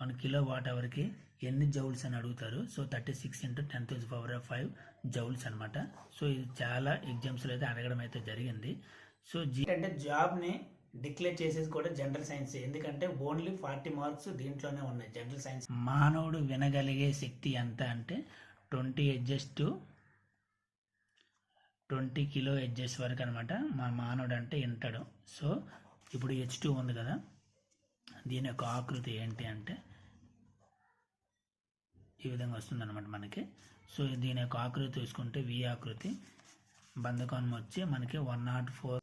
One kilo watt అవర్కి ఎన్ని joules అని అడుగుతారు? So thirty six into ten to power of five joules అనమాట సో ఇది చాలా ఎగ్జామ్స్లో అయితే అడగడం అయితే జరిగింది. సో జీ అంటే జాబ్ని డిక్లేర్ చేసేది కూడా జనరల్ సైన్స్. ఎందుకంటే ఓన్లీ ఫార్టీ మార్క్స్ దీంట్లోనే ఉన్నాయి జనరల్ సైన్స్. మానవుడు వినగలిగే శక్తి ఎంత అంటే twenty hertz to twenty kilo hertz వరకు అనమాట మా మానవుడు అంటే వింటాడు. సో ఇప్పుడు హెచ్ టూ ఉంది కదా దీని యొక్క ఆకృతి ఏంటి అంటే ఈ విధంగా వస్తుందన్నమాట మనకి. సో దీని యొక్క ఆకృతి చూసుకుంటే వి ఆకృతి. బంధకోణం వచ్చి మనకి one naught four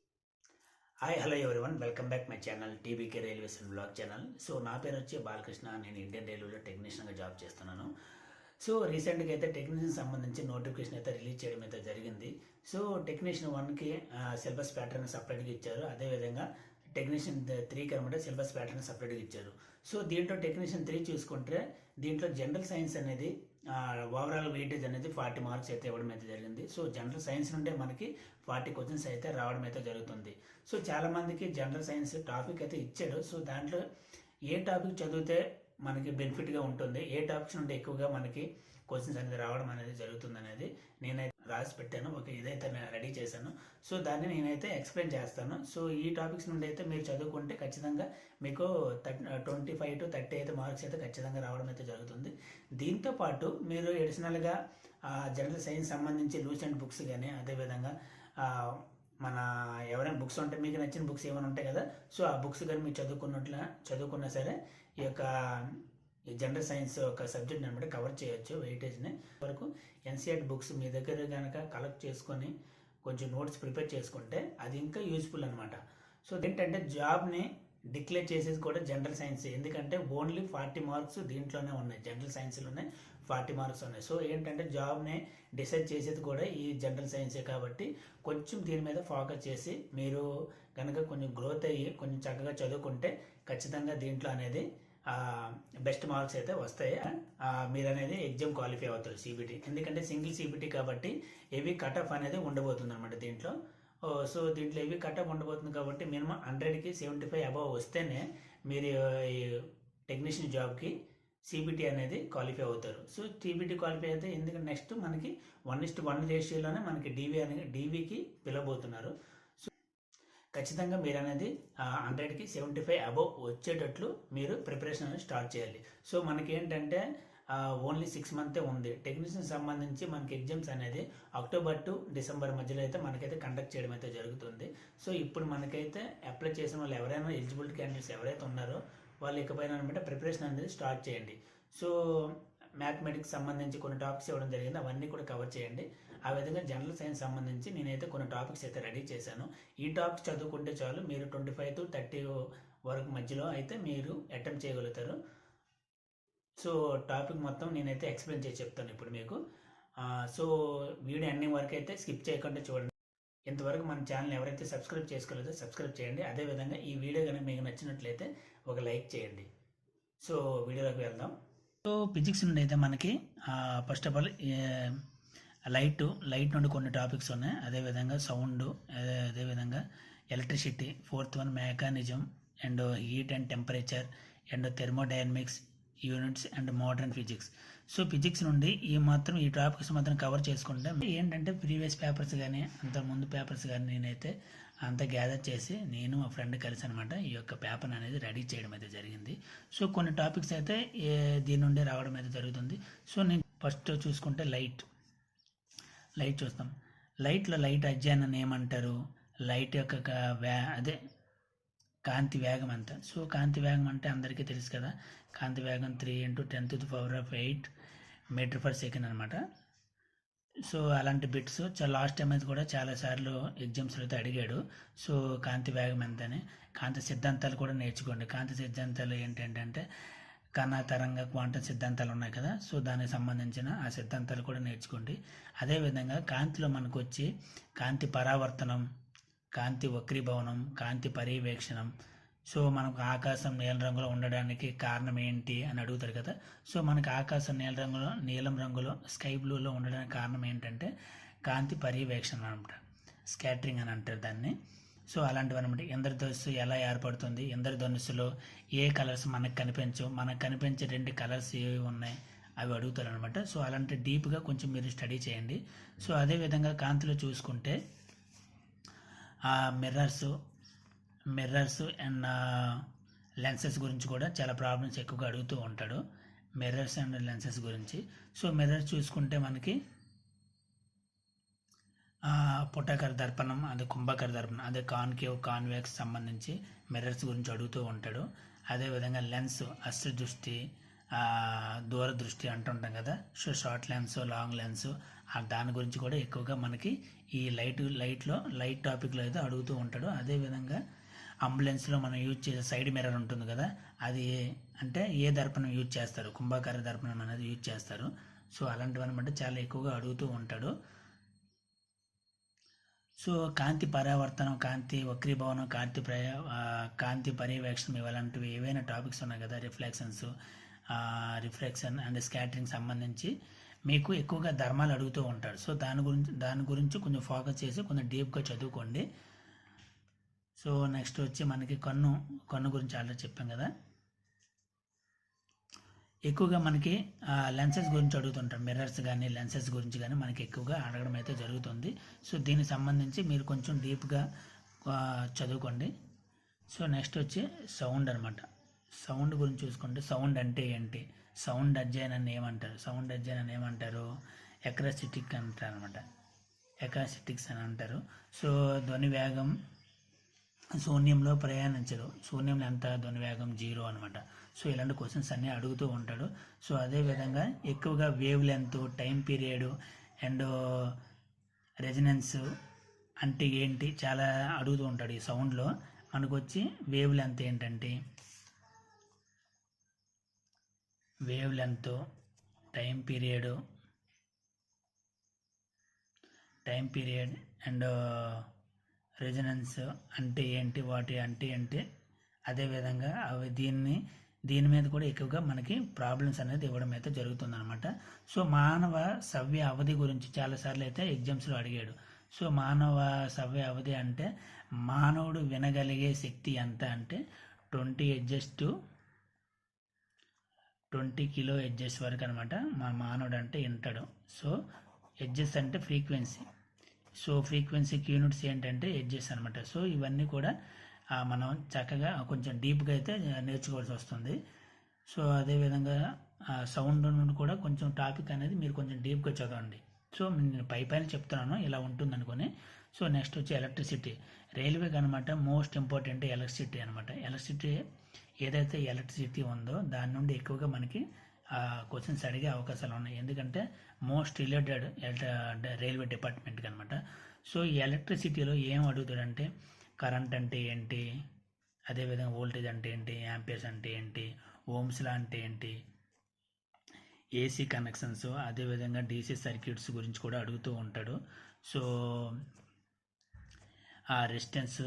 hi hello everyone welcome back my channel TBK railways and blog channel so నా పేరు వచ్చి బాలకృష్ణ. నేను ఇండియన్ రైల్వేలో టెక్నీషియన్గా జాబ్ చేస్తున్నాను. సో రీసెంట్గా అయితే టెక్నీషియన్ సంబంధించి నోటిఫికేషన్ అయితే రిలీజ్ చేయడం అయితే జరిగింది. సో టెక్నీషియన్ వన్కి సిలబస్ ప్యాటర్న్ సపరేట్గా ఇచ్చారు. అదేవిధంగా టెక్నీషియన్ త్రీకి అనమాట సిలబస్ ప్యాటర్న్ సపరేట్గా ఇచ్చారు. సో దీంట్లో టెక్నీషియన్ త్రీ చూసుకుంటే దీంట్లో జనరల్ సైన్స్ అనేది ఓవరాల్ వెయిటేజ్ అనేది ఫార్టీ మార్క్స్ అయితే ఇవ్వడం అయితే జరిగింది. సో జనరల్ సైన్స్ నుండే మనకి ఫార్టీ క్వశ్చన్స్ అయితే రావడం అయితే జరుగుతుంది. సో చాలా మందికి జనరల్ సైన్స్ టాపిక్ అయితే ఇచ్చాడు. సో దాంట్లో ఏ టాపిక్ చదివితే మనకి బెనిఫిట్గా ఉంటుంది ఏ టాపిక్స్ నుండి ఎక్కువగా మనకి క్వశ్చన్స్ అనేది రావడం అనేది జరుగుతుంది అనేది నేనైతే రాసి పెట్టాను ఒక ఇదైతే నేను రెడీ చేశాను. సో దాన్ని నేనైతే ఎక్స్ప్లెయిన్ చేస్తాను. సో ఈ టాపిక్స్ నుండి అయితే మీరు చదువుకుంటే ఖచ్చితంగా మీకు thirty twenty five to thirty అయితే మార్క్స్ అయితే ఖచ్చితంగా రావడం అయితే జరుగుతుంది. దీంతో పాటు మీరు ఎడిషనల్గా జనరల్ సైన్స్ సంబంధించి లూసెంట్ బుక్స్ కానీ అదేవిధంగా మన ఎవరైనా బుక్స్ ఉంటే మీకు నచ్చిన బుక్స్ ఏమైనా ఉంటాయి కదా సో ఆ బుక్స్ కానీ మీరు చదువుకున్నట్ల చదువుకున్నా సరే ఈ యొక్క జనరల్ సైన్స్ ఒక సబ్జెక్ట్ అనమాట కవర్ చేయొచ్చు వెయిటేజ్ని వరకు ఎన్సీఆర్ బుక్స్ మీ దగ్గర కనుక కలెక్ట్ చేసుకొని కొంచెం నోట్స్ ప్రిపేర్ చేసుకుంటే అది ఇంకా యూజ్ఫుల్ అనమాట. సో ఏంటంటే జాబ్ని డిక్లేర్ చేసేది కూడా జనరల్ సైన్స్ ఎందుకంటే ఓన్లీ ఫార్టీ మార్క్స్ దీంట్లోనే ఉన్నాయి. జనరల్ సైన్స్లోనే ఫార్టీ మార్క్స్ ఉన్నాయి. సో ఏంటంటే జాబ్ని డిసైడ్ చేసేది కూడా ఈ జనరల్ సైన్సే కాబట్టి కొంచెం దీని మీద ఫోకస్ చేసి మీరు కనుక కొంచెం గ్రోత్ అయ్యి కొంచెం చక్కగా చదువుకుంటే ఖచ్చితంగా దీంట్లో అనేది బెస్ట్ మార్క్స్ అయితే వస్తాయి. మీరు అనేది ఎగ్జామ్ క్వాలిఫై అవుతారు సిబిటీ ఎందుకంటే సింగిల్ సిబిటీ కాబట్టి హెవీ కట్ ఆఫ్ అనేది ఉండబోతుంది అనమాట దీంట్లో సో దీంట్లో ఏవి కట్ ఆఫ్ ఉండబోతుంది కాబట్టి మినిమం హండ్రెడ్కి సెవెంటీ ఫైవ్ అబవ్ వస్తేనే మీరు ఈ టెక్నీషియన్ జాబ్కి సిబిటీ అనేది క్వాలిఫై అవుతారు. సో సిబిటీ క్వాలిఫై అయితే ఎందుకంటే నెక్స్ట్ మనకి వన్ ఇస్ట్ వన్ రేషియోలోనే మనకి డీవీ అనేది డీవీకి పిలవబోతున్నారు. ఖచ్చితంగా మీరు అనేది హండ్రెడ్కి సెవెంటీ ఫైవ్ అబవ్ వచ్చేటట్లు మీరు ప్రిపరేషన్ అనేది స్టార్ట్ చేయాలి. సో మనకి ఏంటంటే ఓన్లీ సిక్స్ మంతే ఉంది. టెక్నీషియన్ సంబంధించి మనకి ఎగ్జామ్స్ అనేది అక్టోబర్ టు డిసెంబర్ మధ్యలో అయితే మనకైతే కండక్ట్ చేయడం అయితే జరుగుతుంది. సో ఇప్పుడు మనకైతే అప్లై చేసిన వాళ్ళు ఎవరైనా ఎలిజిబిలిటీ క్యాండిడేట్స్ ఎవరైతే ఉన్నారో వాళ్ళు ఇకపైన అనమాట ప్రిపరేషన్ అనేది స్టార్ట్ చేయండి. సో మ్యాథమెటిక్స్ సంబంధించి కొన్ని టాపిక్స్ ఇవ్వడం జరిగింది. అవన్నీ కూడా కవర్ చేయండి. ఆ విధంగా జనరల్ సైన్స్ సంబంధించి నేనైతే కొన్ని టాపిక్స్ అయితే రెడీ చేశాను. ఈ టాపిక్స్ చదువుకుంటే చాలు మీరు ట్వంటీ ఫైవ్ టు థర్టీ వరకు మధ్యలో అయితే మీరు అటెంప్ట్ చేయగలుగుతారు. సో టాపిక్ మొత్తం నేనైతే ఎక్స్ప్లెయిన్ చేసి చెప్తాను ఇప్పుడు మీకు. సో వీడియో ఎండింగ్ వరకు అయితే స్కిప్ చేయకుండా చూడండి. ఇంతవరకు మన ఛానల్ ఎవరైతే సబ్స్క్రైబ్ చేసుకోలేదో సబ్స్క్రైబ్ చేయండి. అదేవిధంగా ఈ వీడియో కనుక మీకు నచ్చినట్లయితే ఒక లైక్ చేయండి. సో వీడియోలోకి వెళ్దాం. సో ఫిజిక్స్ నుండి అయితే మనకి first of all light light నుండి కొన్ని టాపిక్స్ ఉన్నాయి. అదేవిధంగా సౌండ్ అదే అదేవిధంగా electricity fourth one mechanism and heat and temperature and thermodynamics units and modern physics. So physics నుండి ఈ మాత్రం ఈ టాపిక్స్ మాత్రం కవర్ చేసుకుంటే ఏంటంటే ప్రీవియస్ పేపర్స్ కానీ అంత ముందు పేపర్స్ కానీ నేనైతే అంతా గ్యాదర్ చేసి నేను మా ఫ్రెండ్ కలిసి అనమాట ఈ యొక్క పేపర్ అనేది రెడీ చేయడం అయితే జరిగింది. సో కొన్ని టాపిక్స్ అయితే దీని నుండి రావడం అయితే జరుగుతుంది. సో నేను ఫస్ట్ చూసుకుంటే లైట్. లైట్ చూస్తాం. లైట్లో లైట్ అధ్యయనం ఏమంటారు? లైట్ యొక్క వ్యా అదే కాంతి వేగం అంత. సో కాంతి వేగం అంటే అందరికీ తెలుసు కదా? కాంతి వేగం three into ten to power of eight meter per second అనమాట సో అలాంటి బిట్స్ చాలా లాస్ట్ టైం అయితే కూడా చాలాసార్లు ఎగ్జామ్స్లో అయితే అడిగాడు. సో కాంతి వేగం ఎంతని? కాంతి సిద్ధాంతాలు కూడా నేర్చుకోండి. కాంతి సిద్ధాంతాలు ఏంటంటే కణ తరంగ క్వాంటం సిద్ధాంతాలు ఉన్నాయి కదా సో దానికి సంబంధించిన ఆ సిద్ధాంతాలు కూడా నేర్చుకోండి. అదేవిధంగా కాంతిలో మనకు వచ్చి కాంతి పరావర్తనం కాంతి వక్రీభవనం కాంతి పర్యవేక్షణం సో మనకు ఆకాశం నీలం రంగులో ఉండడానికి కారణం ఏంటి అని అడుగుతారు కదా. సో మనకు ఆకాశం నీల రంగులో నీలం రంగులో స్కై బ్లూలో ఉండడానికి కారణం ఏంటంటే కాంతి పర్యవేక్షణ అనమాట స్కాటరింగ్ అని అంటారు దాన్ని. సో అలాంటివి అనమాట ఇంద్రధనుస్సు ఎలా ఏర్పడుతుంది ఇంద్రధనుస్సులో ఏ కలర్స్ మనకు కనిపించవు మనకు కనిపించే రెండు కలర్స్ ఏవి ఉన్నాయి అవి అడుగుతారు అనమాట సో అలాంటి డీప్గా కొంచెం మీరు స్టడీ చేయండి. సో అదేవిధంగా కాంతిలో చూసుకుంటే ఆ మిర్రర్స్ మిర్రర్స్ అండ్ లెన్సెస్ గురించి కూడా చాలా ప్రాబ్లమ్స్ ఎక్కువగా అడుగుతూ ఉంటాడు. మిర్రర్స్ అండ్ లెన్సెస్ గురించి. సో మిర్రర్స్ చూసుకుంటే మనకి పుటాకర దర్పణం అదే కుంభకర దర్పణం అదే కాన్కేవ్ కాన్వెక్స్ సంబంధించి మిర్రర్స్ గురించి అడుగుతూ ఉంటాడు. అదేవిధంగా లెన్స్ అస్త దృష్టి దూరదృష్టి దూర దృష్టి అంటుంటాం కదా so short lens long lens దాని గురించి కూడా ఎక్కువగా మనకి ఈ లైట్ లైట్లో లైట్ టాపిక్లో అయితే అడుగుతూ ఉంటాడు. అదేవిధంగా అంబులెన్స్లో మనం యూజ్ చేసే సైడ్ మిర్రర్ ఉంటుంది కదా అది ఏ- అంటే ఏ దర్పణం యూజ్ చేస్తారు? కుంభాకార దర్పణం అనేది యూజ్ చేస్తారు. సో అలాంటివి అనమాట చాలా ఎక్కువగా అడుగుతూ ఉంటాడు. సో కాంతి పరావర్తనం కాంతి వక్రీభవనం కాంతి ప్రయ కాంతి పర్యవేక్షణం ఇలాంటివి ఏవైనా టాపిక్స్ ఉన్నాయి కదా రిఫ్లెక్షన్స్ రిఫ్లెక్షన్ అండ్ స్కాటరింగ్ సంబంధించి మీకు ఎక్కువగా ధర్మాలు అడుగుతూ ఉంటాడు సో దాని గురించి దాని గురించి కొంచెం ఫోకస్ చేసి కొంచెం డీప్గా చదువుకోండి. సో నెక్స్ట్ వచ్చి మనకి కన్ను కన్ను గురించి ఆల్రెడీ చెప్పాం కదా. ఎక్కువగా మనకి లెన్సెస్ గురించి అడుగుతుంటారు. మిర్రర్స్ కానీ లెన్సెస్ గురించి కానీ మనకి ఎక్కువగా అడగడం అయితే జరుగుతుంది. సో దీనికి సంబంధించి మీరు కొంచెం డీప్గా చదువుకోండి. సో నెక్స్ట్ వచ్చి సౌండ్ అనమాట సౌండ్ గురించి చూసుకుంటే సౌండ్ అంటే ఏంటి? సౌండ్ అధ్యయనాన్ని అని ఏమంటారు? సౌండ్ అధ్యయనాన్ని అని ఏమంటారు? ఎక్రాసిటిక్ అంటారు అనమాట ఎక్రాసిటిక్స్ అని అంటారు. సో ధ్వని వేగం శూన్యంలో ప్రయాణించదు శూన్యంలో ఎంత ధ్వని వేగం? జీరో అనమాట సో ఇలాంటి క్వశ్చన్స్ అన్నీ అడుగుతూ ఉంటాడు. సో అదేవిధంగా ఎక్కువగా wavelength time period and resonance అంటే ఏంటి చాలా అడుగుతూ ఉంటాడు ఈ సౌండ్లో మనకు వచ్చి వేవ్ లెంత్ ఏంటంటే wavelength time period time period and resonance అంటే ఏంటి వాటి అంటే ఏంటి అదేవిధంగా అవి దీన్ని దీని మీద కూడా ఎక్కువగా మనకి ప్రాబ్లమ్స్ అనేది ఇవ్వడం అయితే జరుగుతుందనమాట సో మానవ సవ్య అవధి గురించి చాలాసార్లు అయితే ఎగ్జామ్స్లో అడిగాడు. సో మానవ సవ్య అవధి అంటే మానవుడు వినగలిగే శక్తి ఎంత అంటే twenty hertz to twenty kilo hertz వరకు అనమాట మా మానవుడు అంటే వింటాడు. సో ఎడ్జెస్ అంటే ఫ్రీక్వెన్సీ సో ఫ్రీక్వెన్సీకి యూనిట్స్ ఏంటంటే ఎడ్జెస్ అనమాట సో ఇవన్నీ కూడా మనం చక్కగా కొంచెం డీప్గా అయితే నేర్చుకోవాల్సి వస్తుంది. సో అదేవిధంగా సౌండ్ నుండి కూడా కొంచెం టాపిక్ అనేది మీరు కొంచెం డీప్గా చదవండి. సో నేను పై పైన చెప్తున్నాను ఇలా ఉంటుంది అనుకుని సో నెక్స్ట్ వచ్చి ఎలక్ట్రిసిటీ. రైల్వేకి అనమాట మోస్ట్ ఇంపార్టెంట్ ఎలక్ట్రిసిటీ అనమాట ఎలక్ట్రిసిటీ ఏదైతే ఎలక్ట్రిసిటీ ఉందో దాని నుండి ఎక్కువగా మనకి క్వశ్చన్స్ అడిగే అవకాశాలు ఉన్నాయి. ఎందుకంటే మోస్ట్ రిలేటెడ్ రైల్వే డిపార్ట్మెంట్కి అనమాట సో ఈ ఎలక్ట్రిసిటీలో ఏం అడుగుతాడంటే కరెంట్ అంటే ఏంటి? అదేవిధంగా వోల్టేజ్ అంటే ఏంటి? యాంపియర్స్ అంటే ఏంటి? ఓమ్స్లా అంటే ఏంటి? ఏసీ కనెక్షన్స్ అదేవిధంగా డీసీ సర్క్యూట్స్ గురించి కూడా అడుగుతూ ఉంటాడు. సో ఆ రెసిస్టెన్స్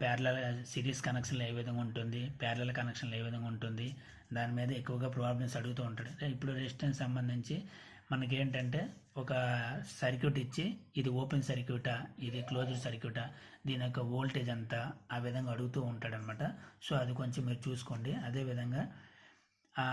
ప్యారల సిరీస్ కనెక్షన్లు ఏ విధంగా ఉంటుంది? ప్యారల కనెక్షన్లు ఏ విధంగా ఉంటుంది? దాని మీద ఎక్కువగా ప్రాబ్లమ్స్ అడుగుతూ ఉంటాడు. ఇప్పుడు రెసిస్టెన్స్ సంబంధించి మనకి ఏంటంటే ఒక సర్క్యూట్ ఇచ్చి ఇది ఓపెన్ సర్క్యూటా ఇది క్లోజ్డ్ సర్క్యూటా దీని యొక్క వోల్టేజ్ అంతా ఆ విధంగా అడుగుతూ ఉంటాడనమాట. సో అది కొంచెం మీరు చూసుకోండి. అదేవిధంగా ఆ,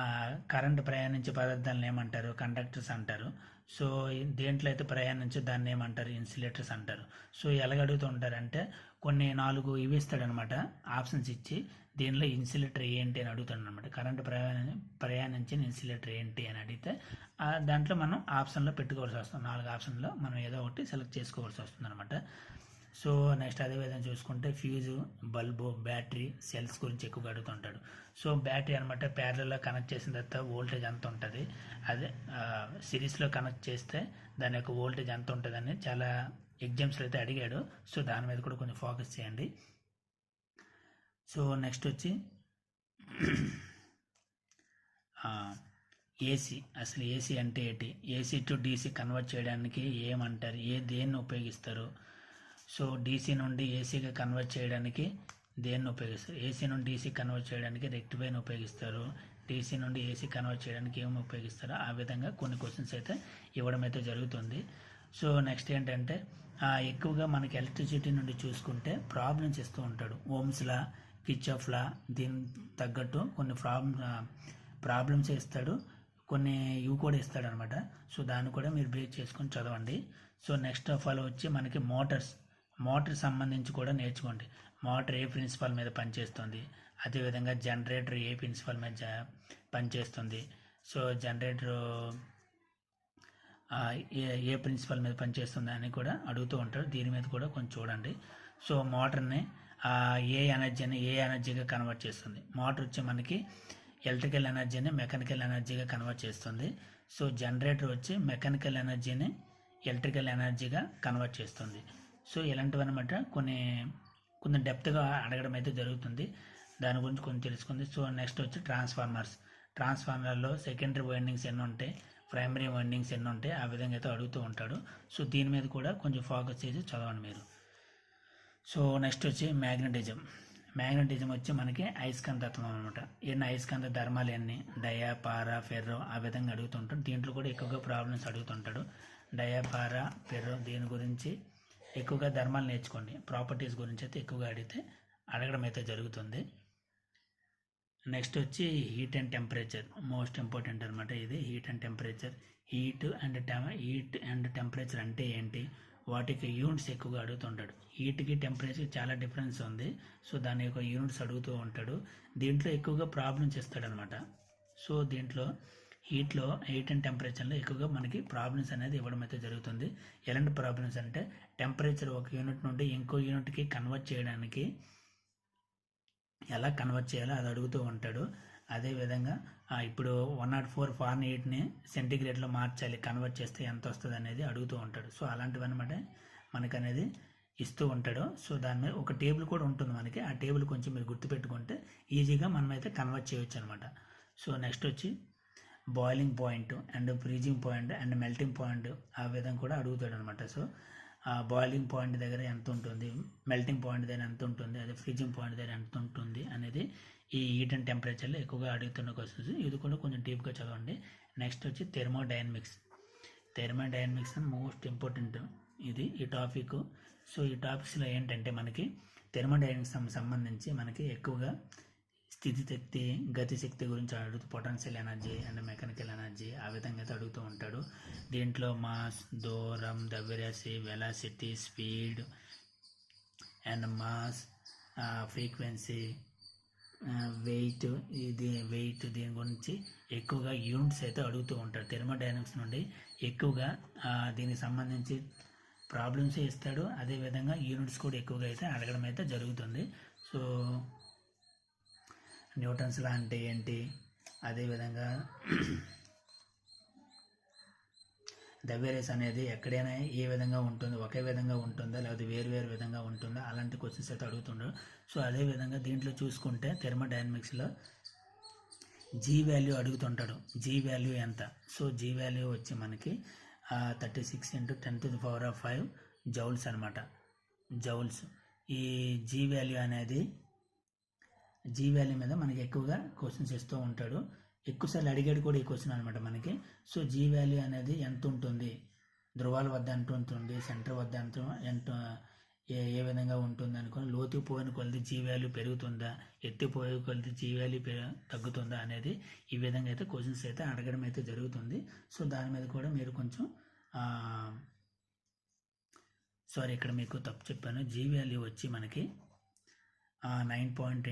కరెంట్ ప్రయాణించే పదార్థాలను ఏమంటారు? కండక్టర్స్ అంటారు. సో దేంట్లో అయితే ప్రయాణించే దాన్ని ఏమంటారు? ఇన్సులేటర్స్ అంటారు. సో ఎలాగ అడుగుతూ ఉంటారంటే కొన్ని నాలుగు ఇవి ఇస్తాడనమాట. ఆప్షన్స్ ఇచ్చి దీనిలో ఇన్సులేటర్ ఏంటి అని అడుగుతాడు అనమాట కరెంట్ ప్రయాణ ప్రయాణించిన ఇన్సులేటర్ ఏంటి అని అడిగితే దాంట్లో మనం ఆప్షన్లో పెట్టుకోవాల్సి వస్తుంది. నాలుగు ఆప్షన్లో మనం ఏదో ఒకటి సెలెక్ట్ చేసుకోవాల్సి వస్తుంది అనమాట సో నెక్స్ట్ అదేవిధంగా చూసుకుంటే ఫ్యూజు బల్బు బ్యాటరీ సెల్స్ గురించి ఎక్కువగా అడుగుతుంటాడు సో బ్యాటరీ అనమాట ప్యారలలో కనెక్ట్ చేసిన తర్వాత వోల్టేజ్ ఎంత ఉంటుంది? అదే సిరీస్లో కనెక్ట్ చేస్తే దాని యొక్క వోల్టేజ్ ఎంత ఉంటుందని చాలా ఎగ్జామ్స్లో అయితే అడిగాడు. సో దాని మీద కూడా కొంచెం ఫోకస్ చేయండి. సో నెక్స్ట్ వచ్చి ఏసీ అసలు ఏసీ అంటే ఏంటి? ఏసీ టు డీసీ కన్వర్ట్ చేయడానికి ఏమంటారు? ఏ దేన్ని ఉపయోగిస్తారు? సో డీసీ నుండి ఏసీగా కన్వర్ట్ చేయడానికి దేన్ని ఉపయోగిస్తారు? ఏసీ నుండి డీసీ కన్వర్ట్ చేయడానికి రెక్టిఫైని ఉపయోగిస్తారు. డీసీ నుండి ఏసీ కన్వర్ట్ చేయడానికి ఏమి ఉపయోగిస్తారో? ఆ విధంగా కొన్ని క్వశ్చన్స్ అయితే ఇవ్వడం అయితే జరుగుతుంది. సో నెక్స్ట్ ఏంటంటే ఎక్కువగా మనకి ఎలక్ట్రిసిటీ నుండి చూసుకుంటే ప్రాబ్లమ్స్ ఇస్తూ ఉంటాడు. ఓమ్స్లా కిచ్ఆఫ్లా దీని తగ్గట్టు కొన్ని ప్రాబ్లమ్ ప్రాబ్లమ్స్ ఇస్తాడు కొన్ని ఇవి కూడా ఇస్తాడు అనమాట సో దాన్ని కూడా మీరు బ్రేక్ చేసుకొని చదవండి. సో నెక్స్ట్ ఆఫ్ ఆల్ వచ్చి మనకి మోటార్స్ మోటార్ సంబంధించి కూడా నేర్చుకోండి. మోటార్ ఏ ప్రిన్సిపల్ మీద పనిచేస్తుంది. అదేవిధంగా జనరేటర్ ఏ ప్రిన్సిపల్ మీద పనిచేస్తుంది. సో జనరేటర్ ఏ ఏ ప్రిన్సిపల్ మీద పనిచేస్తుంది అని కూడా అడుగుతూ ఉంటారు. దీని మీద కూడా కొంచెం చూడండి. సో మోటార్ని ఏ ఎనర్జీని ఏ ఎనర్జీగా కన్వర్ట్ చేస్తుంది? మోటార్ వచ్చి మనకి ఎలక్ట్రికల్ ఎనర్జీని మెకానికల్ ఎనర్జీగా కన్వర్ట్ చేస్తుంది. సో జనరేటర్ వచ్చి మెకానికల్ ఎనర్జీని ఎలక్ట్రికల్ ఎనర్జీగా కన్వర్ట్ చేస్తుంది. సో ఇలాంటివన్నమాట కొన్ని కొంచెం డెప్త్గా అడగడం అయితే జరుగుతుంది. దాని గురించి కొంచెం తెలుసుకుంది. సో నెక్స్ట్ వచ్చి ట్రాన్స్ఫార్మర్స్. ట్రాన్స్ఫార్మర్లో సెకండరీ వైండింగ్స్ ఎన్ని ఉంటాయి ప్రైమరీ వైండింగ్స్ ఎన్ని ఉంటాయి ఆ విధంగా అయితే అడుగుతూ ఉంటాడు. సో దీని మీద కూడా కొంచెం ఫోకస్ చేసి చదవండి మీరు. సో నెక్స్ట్ వచ్చి మ్యాగ్నెటిజం. మ్యాగ్నెటిజం వచ్చి మనకి అయస్కాంతత్వం అనమాట ఎన్ని అయస్కాంత ధర్మాలు ఎన్ని? డయా పారా ఫెర్రో ఆ విధంగా అడుగుతుంటాడు. దీంట్లో కూడా ఎక్కువగా ప్రాబ్లమ్స్ అడుగుతుంటాడు. డయా పారా ఫెర్రో దీని గురించి ఎక్కువగా ధర్మాలు నేర్చుకోండి. ప్రాపర్టీస్ గురించి అయితే ఎక్కువగా అడిగితే అడగడం అయితే జరుగుతుంది. నెక్స్ట్ వచ్చి heat and temperature most important అనమాట ఇది. Heat and temperature heat and టెం heat and temperature అంటే ఏంటి? వాటికి యూనిట్స్ ఎక్కువగా అడుగుతుంటాడు హీట్కి టెంపరేచర్ చాలా డిఫరెన్స్ ఉంది. సో దాని యొక్క యూనిట్స్ అడుగుతూ ఉంటాడు. దీంట్లో ఎక్కువగా ప్రాబ్లమ్స్ ఇస్తాడనమాట సో దీంట్లో హీట్లో హీట్ అండ్ టెంపరేచర్లో ఎక్కువగా మనకి ప్రాబ్లమ్స్ అనేది ఇవ్వడం అయితే జరుగుతుంది. ఎలాంటి ప్రాబ్లమ్స్ అంటే టెంపరేచర్ ఒక యూనిట్ నుండి ఇంకో యూనిట్కి కన్వర్ట్ చేయడానికి ఎలా కన్వర్ట్ చేయాలో అది అడుగుతూ ఉంటాడు. అదేవిధంగా ఇప్పుడు వన్ నాట్ ఫోర్ ఫార్న్ ఎయిట్ని సెంటిగ్రేడ్లో మార్చాలి కన్వర్ట్ చేస్తే ఎంత వస్తుంది అనేది అడుగుతూ ఉంటాడు. సో అలాంటివి అనమాట మనకు అనేది ఇస్తూ ఉంటాడు. సో దాని మీద ఒక టేబుల్ కూడా ఉంటుంది మనకి. ఆ టేబుల్ కొంచెం మీరు గుర్తుపెట్టుకుంటే ఈజీగా మనమైతే కన్వర్ట్ చేయొచ్చు అనమాట సో నెక్స్ట్ వచ్చి boiling point and freezing point and melting point ఆ విధంగా కూడా అడుగుతాడు అనమాట సో బాయిలింగ్ పాయింట్ దగ్గర ఎంత ఉంటుంది? మెల్టింగ్ పాయింట్ దగ్గర ఎంత ఉంటుంది? అదే ఫ్రీజింగ్ పాయింట్ దగ్గర ఎంత ఉంటుంది? అనేది ఈ హీట్ అండ్ టెంపరేచర్లో ఎక్కువగా అడుగుతున్న క్వశ్చన్స్ ఇది కూడా కొంచెం డీప్గా చదవండి. నెక్స్ట్ వచ్చి థెర్మోడైనమిక్స్ థెర్మోడైనమిక్స్ మోస్ట్ ఇంపార్టెంట్ ఇది ఈ టాపిక్ సో ఈ టాపిక్స్లో ఏంటంటే మనకి థెర్మోడైనమిక్స్ సంబంధించి మనకి ఎక్కువగా స్థితి శక్తి గతి శక్తి గురించి అడుగుతూ potential energy and mechanical energy ఆ విధంగా అయితే అడుగుతూ ఉంటాడు. దీంట్లో మాస్ దూరం దవ్యరాశి velocity speed and mass frequency weight ఇది వెయిట్ దీని గురించి ఎక్కువగా యూనిట్స్ అయితే అడుగుతూ ఉంటాడు. థెర్మోడైనమిక్స్ నుండి ఎక్కువగా దీనికి సంబంధించి ప్రాబ్లమ్స్ ఇస్తాడు అదేవిధంగా యూనిట్స్ కూడా ఎక్కువగా అయితే అడగడం అయితే జరుగుతుంది. సో న్యూటన్స్ లా అంటే ఏంటి? అదేవిధంగా దవేరేస్ అనేది ఎక్కడైనా ఏ విధంగా ఉంటుంది ఒకే విధంగా ఉంటుందా లేకపోతే వేరు వేరు విధంగా ఉంటుందా? అలాంటి క్వశ్చన్స్ అయితే అడుగుతుండడు సో అదే విధంగా దీంట్లో చూసుకుంటే థెర్మోడైనమిక్స్లో జీ వాల్యూ అడుగుతుంటాడు. జీ వాల్యూ ఎంత? సో జీ వాల్యూ వచ్చి మనకి thirty six into ten to the power of five joules అనమాట జౌల్స్ ఈ జీ వాల్యూ అనేది జీ వాల్యూ మీద మనకి ఎక్కువగా క్వశ్చన్స్ ఇస్తూ ఉంటాడు. ఎక్కువసార్లు అడిగాడు కూడా ఈ క్వశ్చన్ అనమాట మనకి. సో జీ వాల్యూ అనేది ఎంత ఉంటుంది? ధ్రువాల వద్ద ఎంత ఉంటుంది? సెంటర్ వద్ద ఎంత ఎంత ఏ ఏ విధంగా ఉంటుంది అనుకుని లోతు పోయిన కొలది జీ వాల్యూ పెరుగుతుందా? ఎత్తిపోయే కొలది జీ వాల్యూ తగ్గుతుందా అనేది ఈ విధంగా అయితే క్వశ్చన్స్ అయితే అడగడం అయితే జరుగుతుంది. సో దాని మీద కూడా మీరు కొంచెం సారీ ఇక్కడ మీకు తప్పు చెప్పాను. జీ వాల్యూ వచ్చి మనకి nine point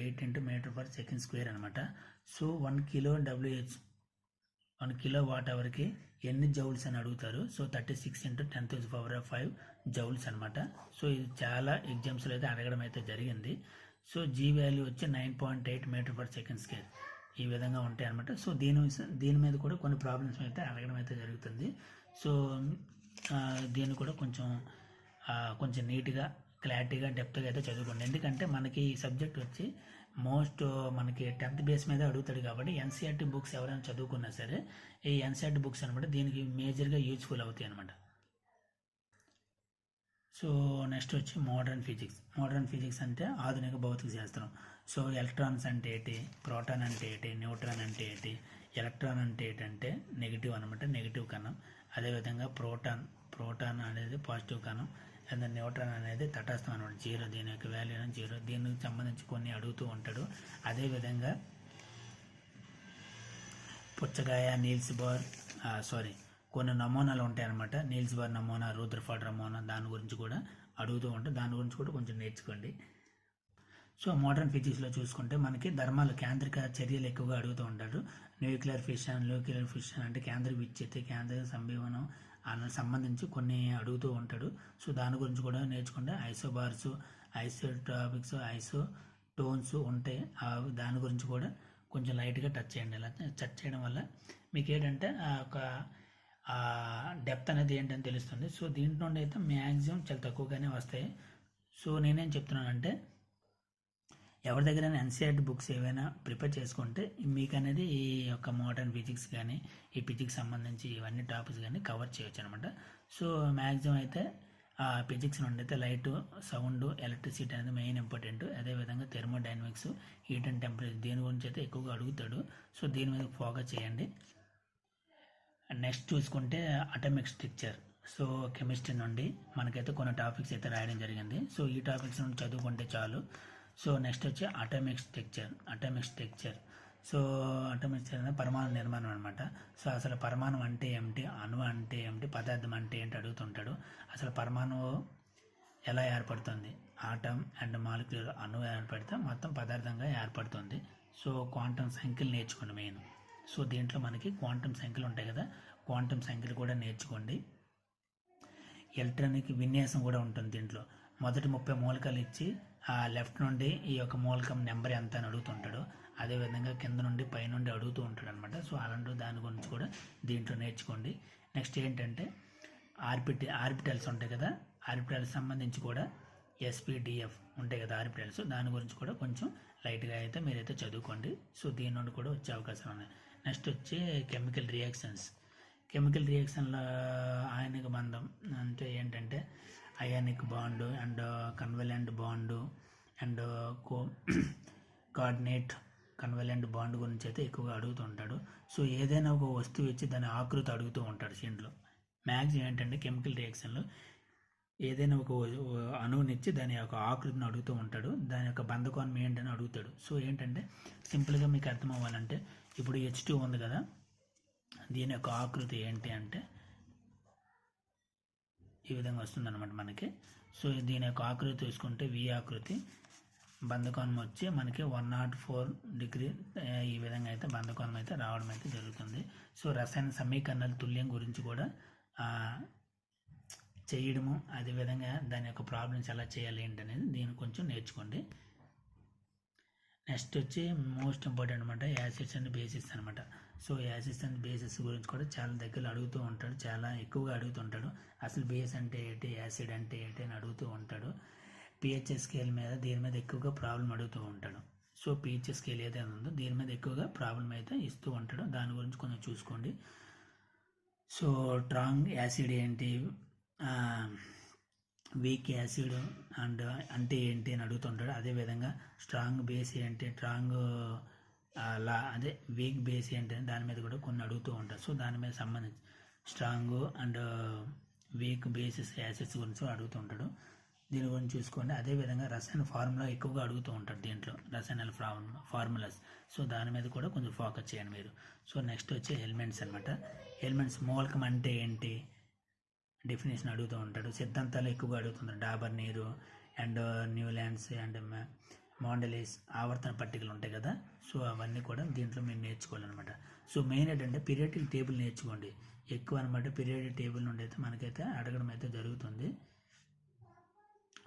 eight into metre per second square అనమాట so one kilo WH one kilo watt అవర్కి ఎన్ని జౌల్స్ అని అడుగుతారు? So thirty six into ten thousand power of five joules అనమాట సో ఇది చాలా ఎగ్జామ్స్లో అయితే అడగడం అయితే జరిగింది. సో జీ వాల్యూ వచ్చి nine point eight metre per second square ఈ విధంగా ఉంటాయి అనమాట సో దీని దీని మీద కూడా కొన్ని ప్రాబ్లమ్స్ అయితే అడగడం అయితే జరుగుతుంది. సో దీన్ని కూడా కొంచెం కొంచెం నీట్గా క్లారిటీగా డెప్త్గా అయితే చదువుకోండి. ఎందుకంటే మనకి ఈ సబ్జెక్ట్ వచ్చి మోస్ట్ మనకి టెన్త్ బేస్ మీద అడుగుతాడు కాబట్టి ఎన్సీఆర్టీ బుక్స్ ఎవరైనా చదువుకున్నా సరే ఈ ఎన్సీఆర్టీ బుక్స్ అనమాట దీనికి మేజర్గా యూజ్ఫుల్ అవుతాయి అనమాట సో నెక్స్ట్ వచ్చి మోడర్న్ ఫిజిక్స్. మోడర్న్ ఫిజిక్స్ అంటే ఆధునిక భౌతిక శాస్త్రం. సో ఎలక్ట్రాన్స్ అంటే ఏంటి? ప్రోటాన్ అంటే ఏంటి? న్యూట్రాన్ అంటే ఏంటి? ఎలక్ట్రాన్ అంటే ఏంటంటే నెగిటివ్ అనమాట నెగిటివ్ కణం. అదేవిధంగా ప్రోటాన్. ప్రోటాన్ అనేది పాజిటివ్ కణం. అండ్ న్యూట్రన్ అనేది తటస్థం అనమాట జీరో దీని యొక్క వాల్యూ జీరో. దీనికి సంబంధించి కొన్ని అడుగుతూ ఉంటాడు. అదేవిధంగా పుచ్చకాయ నీల్స్ బార్ సారీ కొన్ని నమూనాలు ఉంటాయి అనమాట నీల్స్ బార్ నమూనా రూద్రఫాడ్ నమూనా దాని గురించి కూడా అడుగుతూ ఉంటాయి దాని గురించి కూడా కొంచెం నేర్చుకోండి. సో మోడర్న్ ఫిజిక్స్లో చూసుకుంటే మనకి ధర్మాలు కేంద్రిక చర్యలు ఎక్కువగా అడుగుతూ ఉంటారు. న్యూక్లియర్ ఫిషన్ న్యూక్లియర్ ఫిషన్ అంటే కేంద్ర విచ్ఛేది కేంద్ర సంభీవనం సంబంధించి కొన్ని అడుగుతూ ఉంటాడు. సో దాని గురించి కూడా నేర్చుకుంటే ఐసో బార్స్ ఐసో టోన్స్ ఉంటాయి దాని గురించి కూడా కొంచెం లైట్గా టచ్ చేయండి. ఇలా టచ్ చేయడం వల్ల మీకు ఏంటంటే ఆ యొక్క డెప్త్ అనేది ఏంటని తెలుస్తుంది. సో దీంట్లో నుండి అయితే మ్యాక్సిమం చాలా తక్కువగానే వస్తాయి. సో నేనేం చెప్తున్నానంటే ఎవరి దగ్గర ఎన్సీఆర్టీ బుక్స్ ఏవైనా ప్రిపేర్ చేసుకుంటే మీకు అనేది ఈ యొక్క మోడర్న్ ఫిజిక్స్ కానీ ఈ ఫిజిక్స్ సంబంధించి ఇవన్నీ టాపిక్స్ కానీ కవర్ చేయొచ్చు అనమాట సో మ్యాక్సిమం అయితే ఆ ఫిజిక్స్ నుండి అయితే లైట్ సౌండ్ ఎలక్ట్రిసిటీ అనేది మెయిన్ ఇంపార్టెంట్. అదేవిధంగా థెర్మోడైనమిక్స్ హీట్ అండ్ టెంపరేచర్ దీని గురించి అయితే ఎక్కువగా అడుగుతాడు. సో దీని మీద ఫోకస్ చేయండి. నెక్స్ట్ చూసుకుంటే అటమిక్ స్ట్రక్చర్. సో కెమిస్ట్రీ నుండి మనకైతే కొన్ని టాపిక్స్ అయితే రాయడం జరిగింది. సో ఈ టాపిక్స్ నుండి చదువుకుంటే చాలు. సో నెక్స్ట్ వచ్చి atomic structure atomic structure so atomic structure అనేది పరమాణు నిర్మాణం అనమాట సో అసలు పరమాణు అంటే ఏమిటి? అణువు అంటే ఏమిటి? పదార్థం అంటే ఏంటి అడుగుతుంటాడు. అసలు పరమాణువు ఎలా ఏర్పడుతుంది? ఆటం అండ్ మాలిక్యులర్ అణువు ఏర్పడితే మొత్తం పదార్థంగా ఏర్పడుతుంది. సో క్వాంటమ్ సంఖ్యలు నేర్చుకోండి మెయిన్. సో దీంట్లో మనకి క్వాంటమ్ సంఖ్యలు ఉంటాయి కదా. క్వాంటమ్ సంఖ్యలు కూడా నేర్చుకోండి. ఎలక్ట్రానిక్ విన్యాసం కూడా ఉంటుంది దీంట్లో. మొదటి ముప్పై మూలకాలు ఇచ్చి లెఫ్ట్ నుండి ఈ యొక్క మూలకం నెంబర్ ఎంత అని అడుగుతుంటాడు. అదేవిధంగా కింద నుండి పై నుండి అడుగుతూ ఉంటాడు అనమాట సో అలాంటి దాని గురించి కూడా దీంట్లో నేర్చుకోండి. నెక్స్ట్ ఏంటంటే ఆర్బిటి ఆర్పిటల్స్ ఉంటాయి కదా. ఆర్పిటల్స్ సంబంధించి కూడా ఎస్పీడిఎఫ్ ఉంటాయి కదా ఆర్పిటల్స్ దాని గురించి కూడా కొంచెం లైట్గా అయితే మీరైతే చదువుకోండి. సో దీని నుండి కూడా వచ్చే అవకాశాలు ఉన్నాయి. నెక్స్ట్ వచ్చి కెమికల్ రియాక్షన్స్. కెమికల్ రియాక్షన్లో ఆయనకు బంధం అంటే ఏంటంటే ionic bond and covalent bond and co coordinate covalent bond గురించి అయితే ఎక్కువగా అడుగుతూ ఉంటాడు. సో ఏదైనా ఒక వస్తువు ఇచ్చి దాని ఆకృతి అడుగుతూ ఉంటాడు దీంట్లో మ్యాక్సిమం ఏంటంటే కెమికల్ రియాక్షన్లో ఏదైనా ఒక అణువునిచ్చి దాని యొక్క ఆకృతిని అడుగుతూ ఉంటాడు. దాని యొక్క బంధకోణం ఏంటని అడుగుతాడు. సో ఏంటంటే సింపుల్గా మీకు అర్థం అవ్వాలంటే ఇప్పుడు హెచ్ టూ ఉంది కదా. దీని యొక్క ఆకృతి ఏంటి అంటే ఈ విధంగా వస్తుందన్నమాట మనకి. సో దీని యొక్క ఆకృతి చూసుకుంటే వి ఆకృతి బంధకోణం వచ్చి మనకి వన్ నాట్ ఫోర్ డిగ్రీ ఈ విధంగా అయితే బంధకోణం అయితే రావడం అయితే జరుగుతుంది. సో రసాయన సమీకరణాల తుల్యం గురించి కూడా చేయడము అదేవిధంగా దాని యొక్క ప్రాబ్లమ్స్ ఎలా చేయాలి ఏంటనేది దీన్ని కొంచెం నేర్చుకోండి. నెక్స్ట్ వచ్చి మోస్ట్ ఇంపార్టెంట్ అనమాట యాసిడ్స్ అండ్ బేసిస్ అనమాట సో యాసిడ్స్ అండ్ బేసిస్ గురించి కూడా చాలా దగ్గర అడుగుతూ ఉంటాడు చాలా ఎక్కువగా అడుగుతుంటాడు అసలు బేస్ అంటే ఏంటి యాసిడ్ అంటే ఏంటి అని అడుగుతూ ఉంటాడు. పిహెచ్ స్కేల్ మీద దీని మీద ఎక్కువగా ప్రాబ్లం అడుగుతూ ఉంటాడు. సో పిహెచ్ఎస్ స్కేల్ ఏదైనా ఉందో దీని మీద ఎక్కువగా ప్రాబ్లం అయితే ఇస్తూ ఉంటాడు. దాని గురించి కొంచెం చూసుకోండి. సో ట్రాంగ్ యాసిడ్ ఏంటి? వీక్ యాసిడ్ అండ్ అంటే ఏంటి అని అడుగుతుంటాడు. అదేవిధంగా స్ట్రాంగ్ బేస్ ఏంటి? స్ట్రాంగ్ లా అదే వీక్ బేస్ ఏంటి అని దాని మీద కూడా కొన్ని అడుగుతూ ఉంటారు సో దాని మీద సంబంధించి strong and weak bases acids గురించి అడుగుతూ ఉంటాడు. దీని గురించి చూసుకోండి. అదేవిధంగా రసాయన ఫార్ములా ఎక్కువగా అడుగుతూ ఉంటారు దీంట్లో రసాయనాల ఫార్ములా ఫార్ములాస్. సో దాని మీద కూడా కొంచెం ఫోకస్ చేయండి మీరు. సో నెక్స్ట్ వచ్చే ఎలిమెంట్స్ అనమాట ఎలిమెంట్స్ మూలకం అంటే ఏంటి? డెఫినేషన్ అడుగుతూ ఉంటాడు. సిద్ధాంతాలు ఎక్కువగా అడుగుతుంటారు డాబర్ నీరు అండ్ న్యూలాండ్స్ అండ్ మోండలీస్ ఆవర్తన పట్టికలు ఉంటాయి కదా. సో అవన్నీ కూడా దీంట్లో మేము నేర్చుకోవాలన్నమాట. సో మెయిన్ ఏంటంటే పీరియాడిక్ టేబుల్ నేర్చుకోండి. ఎక్కువ అనమాట పీరియాడిక్ టేబుల్ నుండి అయితే మనకైతే అడగడం అయితే జరుగుతుంది.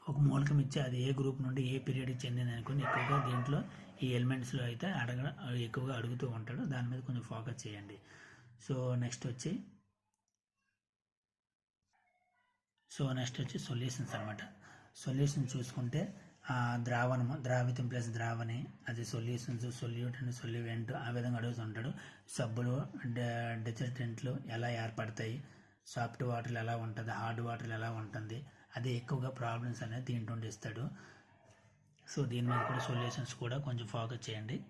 ఒక మూలకం ఇచ్చి అది ఏ గ్రూప్ నుండి ఏ పీరియడ్కి చెందింది అనుకుని ఎక్కువగా దీంట్లో ఈ ఎలిమెంట్స్లో అయితే అడగ ఎక్కువగా అడుగుతూ ఉంటాడు. దాని మీద కొంచెం ఫోకస్ చేయండి. సో నెక్స్ట్ వచ్చి సో నెక్స్ట్ వచ్చి సొల్యూషన్స్ అనమాట సొల్యూషన్ చూసుకుంటే ఆ, ద్రావణము ద్రావితం ప్లస్ ద్రావణి అది సొల్యూషన్స్ సొల్యూట్ అండ్ సొల్యూవెంట్ ఆ విధంగా అడుగుతుంటాడు సబ్బులు డిటర్జెంట్లు ఎలా ఏర్పడతాయి? సాఫ్ట్ వాటర్ ఎలా ఉంటుంది? హార్డ్ వాటర్ ఎలా ఉంటుంది? అది ఎక్కువగా ప్రాబ్లమ్స్ అనేది దీంట్లో ఇస్తాడు సో దీని మీద కూడా సొల్యూషన్స్ కూడా కొంచెం ఫోకస్ చేయండి.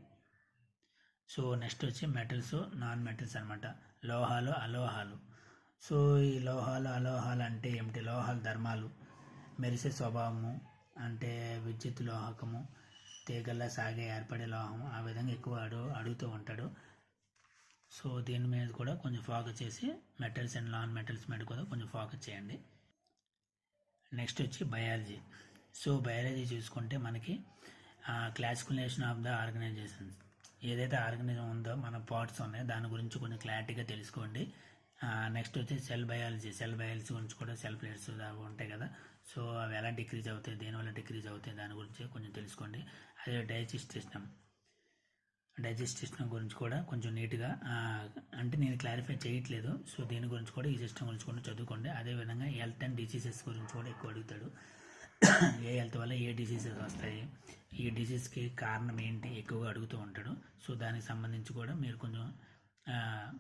సో నెక్స్ట్ వచ్చి మెటల్స్ నాన్ మెటల్స్ అనమాట లోహాలు అలోహాలు. సో ఈ లోహాలు అలోహాలు అంటే ఏమిటి? లోహాలు ధర్మాలు. మెరిసే స్వభావము అంటే విద్యుత్ లోహకము తీగల్లా సాగే ఏర్పడే లోహం ఆ విధంగా ఎక్కువ అడు అడుగుతూ ఉంటాడు. సో దీని మీద కూడా కొంచెం ఫోకస్ చేసి మెటల్స్ అండ్ నాన్ మెటల్స్ మీద కూడా కొంచెం ఫోకస్ చేయండి. నెక్స్ట్ వచ్చి బయాలజీ. సో బయాలజీ చూసుకుంటే మనకి క్లాసికులేషన్ ఆఫ్ ద ఆర్గనైజేషన్స్ ఏదైతే ఆర్గనైజం ఉందో మన పార్ట్స్ ఉన్నాయో దాని గురించి కొంచెం క్లారిటీగా తెలుసుకోండి. నెక్స్ట్ వచ్చి సెల్ బయాలజీ. సెల్ బయాలజీ గురించి కూడా సెల్ ప్లేట్స్ అవి ఉంటాయి కదా. సో అవి ఎలా డిక్రీజ్ అవుతాయి దేనివల్ల డిక్రీజ్ అవుతాయి దాని గురించి కొంచెం తెలుసుకోండి. అదే డైజెస్ట్ సిస్టమ్. డైజెస్టేషన్ గురించి కూడా కొంచెం నీట్గా అంటే నేను క్లారిఫై చేయట్లేదు. సో దీని గురించి కూడా ఈ సిస్టమ్ గురించి కూడా చదువుకోండి. అదేవిధంగా హెల్త్ అండ్ డిసీజెస్ గురించి కూడా ఎక్కువ అడుగుతాడు. ఏ హెల్త్ వల్ల ఏ డిసీజెస్ వస్తాయి? ఈ డిసీజ్కి కారణం ఏంటి? ఎక్కువగా అడుగుతూ ఉంటాడు. సో దానికి సంబంధించి కూడా మీరు కొంచెం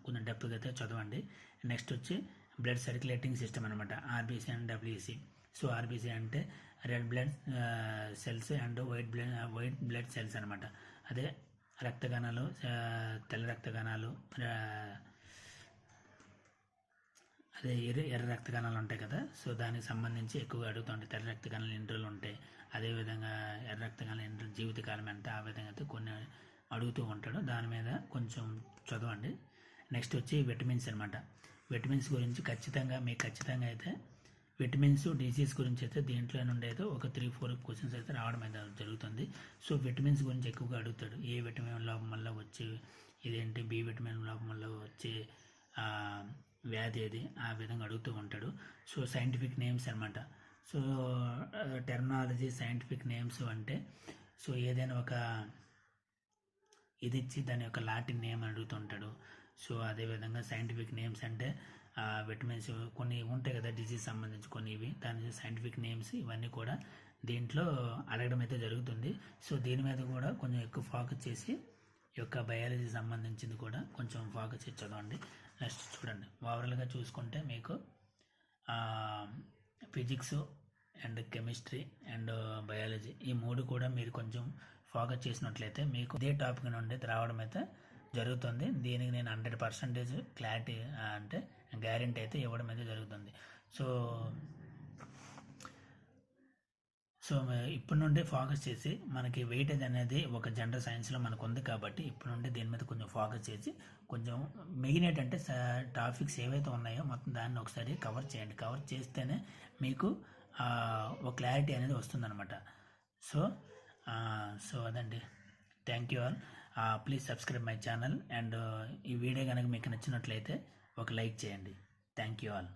కొంచెం డెప్త్గా అయితే చదవండి. నెక్స్ట్ వచ్చి బ్లడ్ సర్క్యులేటింగ్ సిస్టమ్ అనమాట RBC and WBC so RBC అంటే red blood cells and white blood white blood cells అనమాట అదే రక్త కణాలు తెల్ల రక్త కణాలు అదే ఎర్ర ఎర్ర రక్త కణాలు ఉంటాయి కదా. సో దానికి సంబంధించి ఎక్కువగా అడుగుతుంటాయి తెల్ల రక్త కణాలు ఎన్ని రోజులు ఉంటాయి అదేవిధంగా ఎర్ర రక్త కణాలు ఎన్ని జీవితకాలం ఎంత ఆ విధంగా అయితే కొన్ని అడుగుతూ ఉంటాడు. దాని మీద కొంచెం చదవండి. నెక్స్ట్ వచ్చి విటమిన్స్ అనమాట విటమిన్స్ గురించి ఖచ్చితంగా మీకు ఖచ్చితంగా అయితే విటమిన్స్ డిసీజ్ గురించి అయితే దీంట్లో నుండి అయితే ఒక త్రీ ఫోర్ క్వశ్చన్స్ అయితే రావడం అయితే జరుగుతుంది. సో విటమిన్స్ గురించి ఎక్కువగా అడుగుతాడు. ఏ విటమిన్ లోపం వల్ల వచ్చే ఇదేంటి బి విటమిన్ లోపం వల్ల వచ్చే వ్యాధి ఏది ఆ విధంగా అడుగుతూ ఉంటాడు. సో సైంటిఫిక్ నేమ్స్ అనమాట సో టెర్మినాలజీ సైంటిఫిక్ నేమ్స్ అంటే సో ఏదైనా ఒక ఇది ఇచ్చి దాని యొక్క లాటిన్ నేమ్ అడుగుతుంటాడు సో అదేవిధంగా సైంటిఫిక్ నేమ్స్ అంటే విటమిన్స్ కొన్ని ఉంటాయి కదా డిసీజ్ సంబంధించి కొన్ని ఇవి. దాని సైంటిఫిక్ నేమ్స్ ఇవన్నీ కూడా దీంట్లో అడగడం అయితే జరుగుతుంది. సో దీని మీద కూడా కొంచెం ఎక్కువ ఫోకస్ చేసి ఈ యొక్క బయాలజీ సంబంధించింది కూడా కొంచెం ఫోకస్ చేసి చదవండి. నెక్స్ట్ చూడండి. ఓవరాల్గా చూసుకుంటే మీకు physics and chemistry and biology ఈ మూడు కూడా మీరు కొంచెం ఫోకస్ చేసినట్లయితే మీకు ఇదే టాపిక్ నుండి రావడం అయితే జరుగుతుంది. దీనికి నేను హండ్రెడ్ పర్సెంటేజ్ క్లారిటీ అంటే గ్యారంటీ అయితే ఇవ్వడం అయితే జరుగుతుంది. సో సో ఇప్పటి నుండి ఫోకస్ చేసి మనకి వెయిటేజ్ అనేది ఒక జనరల్ సైన్స్లో మనకు ఉంది కాబట్టి ఇప్పటి నుండి దీని మీద కొంచెం ఫోకస్ చేసి కొంచెం మెయిన్ ఏంటంటే టాపిక్స్ ఏవైతే ఉన్నాయో మొత్తం దాన్ని ఒకసారి కవర్ చేయండి. కవర్ చేస్తేనే మీకు ఒక క్లారిటీ అనేది వస్తుందన్నమాట. సో సో అదండి. Thank you all. Please subscribe my channel and ఈ వీడియో కనుక మీకు నచ్చినట్లయితే ఒక లైక్ చేయండి. Thank you all